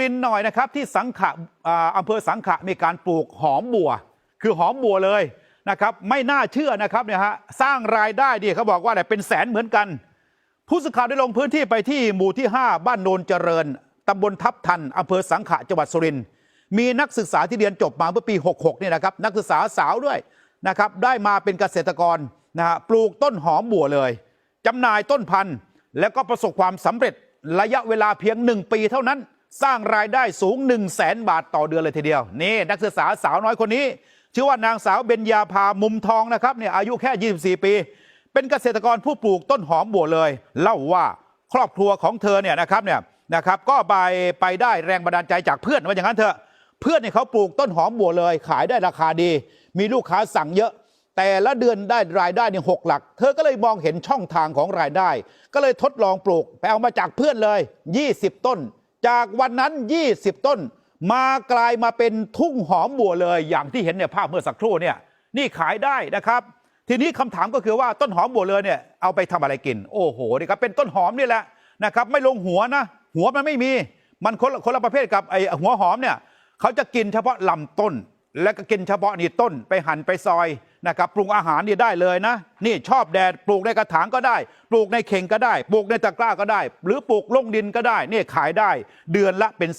รินหน่อยนะครับที่สังขะอ่าอำเภอสังขะมีการปลูกหอมบัว คือหอมบัวเลยนะครับไม่น่าเชื่อนะครับเนี่ยฮะสร้างรายได้ดีเขาบอกว่าเนี่เป็นแสนเหมือนกัน ผู้สื่อข่าวได้ลงพื้นที่ไปที่หมู่ที่ 5 บ้านโนนเจริญตำบลทับทันอำเภอสังขะจังหวัดสุรินทร์มีนักศึกษาที่เรียนจบมาเมื่อปี 66เนี่ยนะครับนักศึกษาสาวด้วยนะครับได้มาเป็นเกษตรกรนะฮะปลูกต้นหอมบัวเลยจำหน่ายต้นพันธุ์ แล้วก็ประสบความสำเร็จระยะเวลาเพียง 1 ปีเท่านั้น สร้างรายได้สูง 1 0 0 0 0แสนบาทต่อเดือนเลยทีเดียว นี่นักศึกษาสาวน้อยคนนี้ ชื่อว่านางสาวเบญญาภามุมทองนะครับเนี่ยอายุแค่ 24 ปี เป็นเกษตรกรผู้ปลูกต้นหอมบัวเลย เล่าว่าครอบครัวของเธอเนี่ยนะครับเนี่ยนะครับก็ไปไปได้แรงบันดาลใจจากเพื่อนว่าอย่างนั้นเถอะเพื่อนเนี่ยเขาปลูกต้นหอมบัวเลย ขายได้ราคาดี มีลูกค้าสั่งเยอะ แต่ละเดือนได้รายได้เนี่ยหกหลัก เธอก็เลยมองเห็นช่องทางของรายได้ ก็เลยทดลองปลูกไปเอามาจากเพื่อนเลย 20 ต้น จากวันนั้น 20 ต้น มากลายมาเป็นทุ่งหอมบัวเลย อย่างที่เห็นเนี่ยภาพเมื่อสักครู่เนี่ยนี่ขายได้นะครับ ทีนี้คำถามก็คือว่าต้นหอมบัวเลยเนี่ยเอาไปทำอะไรกิน โอ้โหนี่ครับเป็นต้นหอมนี่แหละนะครับไม่ลงหัวนะ หัวมันไม่มีมันคนละคนละประเภทกับไอหัวหอมเนี่ยเขาจะกินเฉพาะลำต้น แล้วก็กินเฉพาะนี่ต้นไปหั่นไปซอยนะครับปรุงอาหารนี่ได้เลยนะ นี่ชอบแดดปลูกในกระถางก็ได้ ปลูกในเข่งก็ได้ ปลูกในตะกร้าก็ได้ หรือปลูกลงดินก็ได้ นี่ขายได้เดือนละเป็น